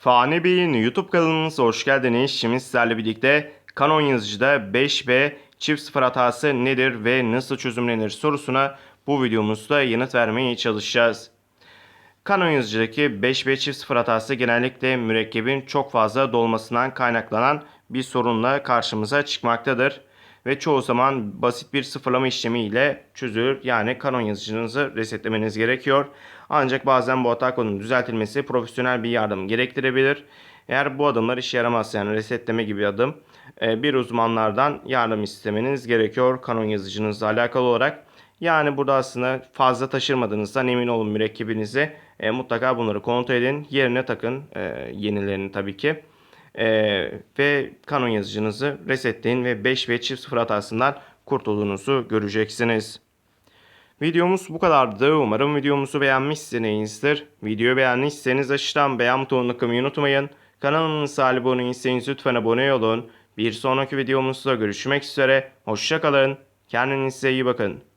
Fani Bey'in YouTube kanalımıza hoş geldiniz. Şimdi sizlerle birlikte Canon yazıcıda 5B çift sıfır hatası nedir ve nasıl çözümlenir sorusuna bu videomuzda yanıt vermeye çalışacağız. Canon yazıcıdaki 5B çift sıfır hatası genellikle mürekkebin çok fazla dolmasından kaynaklanan bir sorunla karşımıza çıkmaktadır. Ve çoğu zaman basit bir sıfırlama işlemi ile çözülür. Yani Canon yazıcınızı resetlemeniz gerekiyor. Ancak bazen bu hata kodunun düzeltilmesi profesyonel bir yardım gerektirebilir. Eğer bu adımlar işe yaramazsa yani resetleme gibi adım e, bir uzmanlardan yardım istemeniz gerekiyor Canon yazıcınızla alakalı olarak. Yani burada aslında fazla taşırmadığınızdan emin olun mürekkebinizi. E, mutlaka bunları kontrol edin. Yerine takın e, yenilerini tabii ki. E, ve Canon yazıcınızı resetleyin ve 5 ve çift sıfır hatasından kurtulduğunuzu göreceksiniz. Videomuz bu kadardı. Umarım videomuzu beğenmişsinizdir. Videoyu beğendiyseniz aşağıdan beğen butonuna tıklamayı unutmayın. Kanalımıza abone değilseniz lütfen abone olun. Bir sonraki videomuzda görüşmek üzere. Hoşçakalın. Kendinize iyi bakın.